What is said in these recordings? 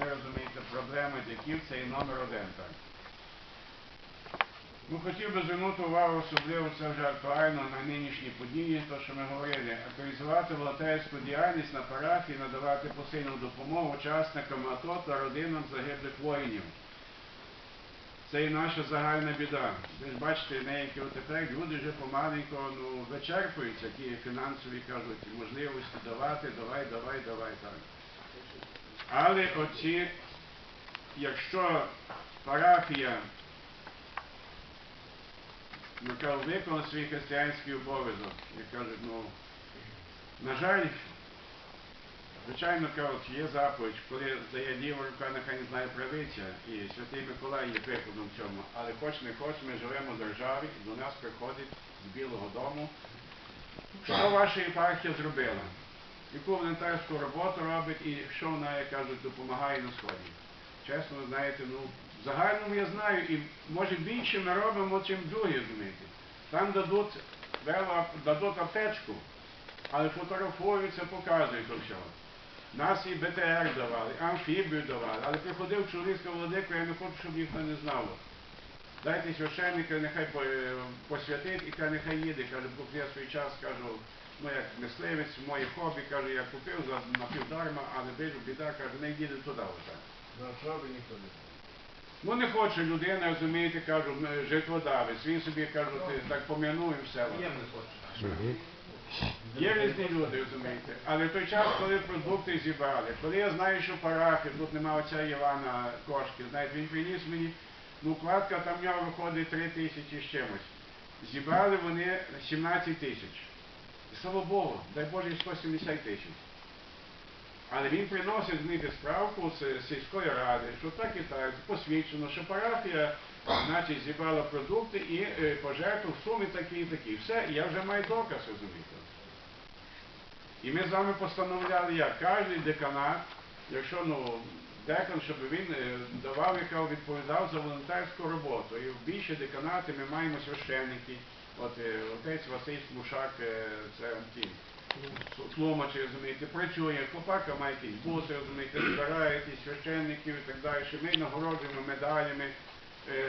Вони розумієте, проблеми дяків це і номер один так. Ну, хотів би звернути увагу, особливо це вже актуально на нинішні події, то що ми говорили, активізувати волонтерську діяльність на парафії, надавати посильну допомогу учасникам АТО та родинам загиблих воїнів. Це і наша загальна біда. Ви ж бачите, деякі отепер люди вже помаленько ну, вичерпуються ті фінансові кажуть можливості давати, давай, давай, давай так. Але оці, якщо парафія кажу, виконала свій християнський обов'язок, як кажуть, ну, на жаль, звичайно, кажуть, є заповідь, коли дає ліва рука, нехай не знає правиця, і Святий Миколай є прикладом в цьому. Але хоч не хоч, ми живемо в державі, і до нас приходить з Білого Дому. Що ваша єпархія зробила? Яку волонтерську роботу робить і що вона, як кажуть, допомагає на сході? Чесно, знаєте, ну, в загальному я знаю, і може більше ми робимо, чим другі, розумієте. Там дадуть, дадуть аптечку, але фотографуються, показують то все. Нас і БТР давали, амфібію давали, але приходив чоловік з Володику, я не хочу, щоб ніхто не знало. Дайте священника, нехай е, посвятить і каже, нехай їде. Каже, бо я свій час кажу, ну як мисливець, моє хобі, каже, я купив за напівдарма, але бежу, біда, каже, не їде туди отак. На що ніхто не знає? Ну не хоче людина, розумієте, кажу, житлодавець. Він собі кажуть, е, так пом'янув і все. Їм не хоче. Є різні люди, розумієте. Але в той час, коли продукти зібрали, коли я знаю, що парафія, тут нема отця Івана Кошки, знаєте, він приніс мені, ну вкладка там в нього виходить 3 тисячі з чимось. Зібрали вони 17 тисяч. Слава Богу, дай Боже, 170 тисяч. Але він приносить зміти справку з сільської ради, що так і так, посвідчено, що парафія значить, зібрала продукти і е, пожертву в сумі такі і такі. Все, я вже маю доказ, розумієте. І ми з вами постановляли, як кожен деканат, якщо ну, декан, щоб він е, давав, яка відповідав за волонтерську роботу. І в більші деканати ми маємо священники. От е, отець Василь Смушак, е, це ті, тлумачі, розумієте, працює, хлопака має якісь буси, розумієте, збирає священників і так далі. Ми нагороджуємо медалями,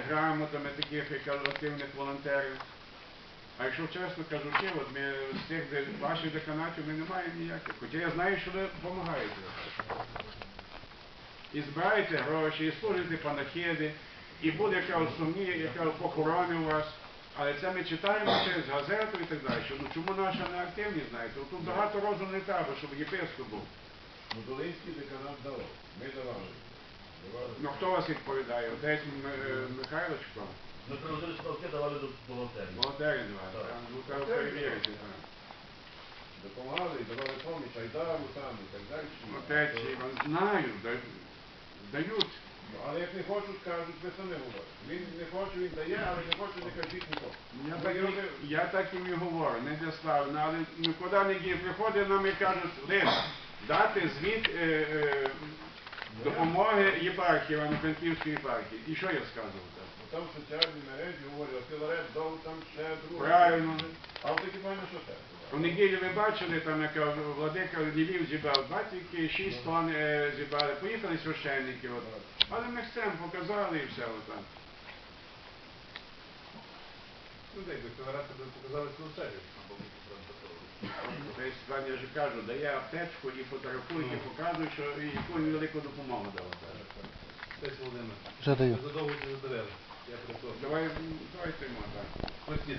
грамотами таких як активних волонтерів. А якщо чесно кажучи, от ми з тих ваших деканатів ми не маємо ніяких. Хоча я знаю, що ви допомагаєте. І збираєте гроші, і служите панахиди, і буде яка сумні, яка похорони у вас. Але це ми читаємо через газету і так далі. Що, ну чому наша неактивність, знаєте? Тут багато розуму не треба, щоб єпископ був. Ну, Долинський деканат давав. Ми давали. Давали. Ну хто вас відповідає? М- е, Михайловичко? Ми приводили ставки, давали до волонтерів. Волонтерів давай. Так. Ну треба перевірити. Допомагали давали поміч, айдару там і так далі. Отець Іван, знаю, да- дають. Але як не хочуть, кажуть, ви самі говорите. Він не хоче, він дає, але не хоче, не кажіть нікого. Я так, і я так і говорю, не для слави, ну, але нікуди не діє. Приходить нам і кажуть, Лин, дати звіт е, е, допомоги єпархії, Івано-Франківської єпархії. І що я сказав? так? Бо там в соціальній мережі говорять, Філарет дав там ще друге. Правильно. А в такі певно, що це? У неділю ви бачили, там яка владика Львів зібрав 26 тонн е, зібрали, поїхали священники. От. Але ми chcемо, показали і все отак. Ну, так, Філарет тобі показали свою серію. Тобто, вам я ж кажу, дає аптечку і фотографує, і показує, що і яку велику допомогу дав. так. Десь Володимир. Вже даю. Задовго не заберемо. Я працював. Давай, давайте йому так. Поясніть,